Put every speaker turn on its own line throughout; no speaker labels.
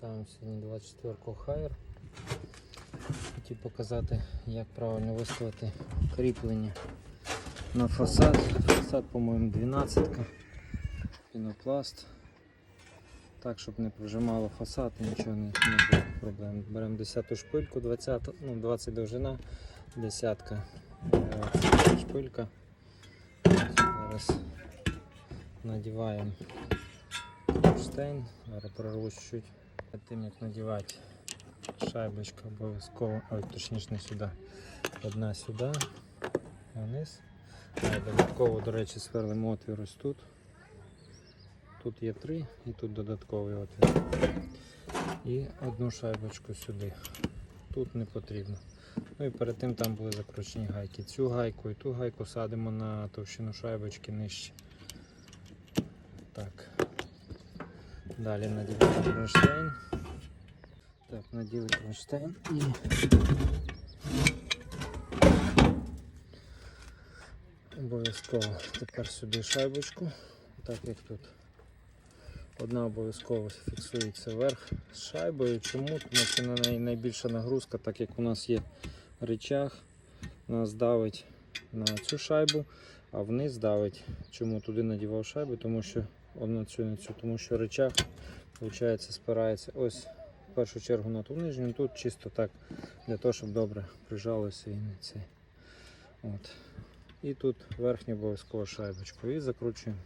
Ставимо сьогодні 24 Haier. Хотів показати, як правильно виставити кріплення на фасад. Фасад, по-моєму, 12 ка пінопласт. Так, щоб не прижимало фасад і нічого не, не було проблем. Беремо 10 шпильку, 20, ну, 20 довжина, 10-ка шпилька. Зараз надіваємо штейн, зараз прорву. Перед тим як надівати шайбочку обов'язково, ой, точніше не сюди. Одна сюди, вниз. Додатково, до речі, сверлимо отвір ось тут. Тут є три і тут додатковий отвір. І одну шайбочку сюди. Тут не потрібно. Ну і перед тим там були закручені гайки. Цю гайку і ту гайку садимо на товщину шайбочки нижче. Так. Далі надіваємо кронштейн. Наділи кронштейн і обов'язково тепер сюди шайбочку, так як тут. Одна обов'язково фіксується вверх з шайбою. Чому? Тому що на неї найбільша нагрузка, так як у нас є речах, нас давить на цю шайбу, а вниз давить. Чому туди надівав шайбу? Тому що одну цю на цю, тому що речах виходить, спирається ось в першу чергу на ту нижню, тут чисто так для того, щоб добре прижалося і не це. От. І тут верхню обов'язково шайбочку і закручуємо.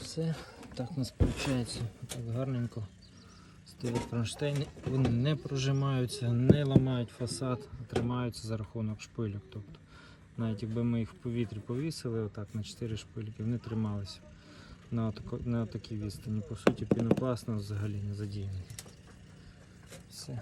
Все, так у нас виходить так гарненько. Стоять кронштейни, вони не прожимаються, не ламають фасад, а тримаються за рахунок шпилюк. Тобто, навіть якби ми їх в повітрі повісили, отак на 4 шпильки, вони трималися на, отако, на такій відстані. По суті, пінопласт взагалі не задіяний. Все.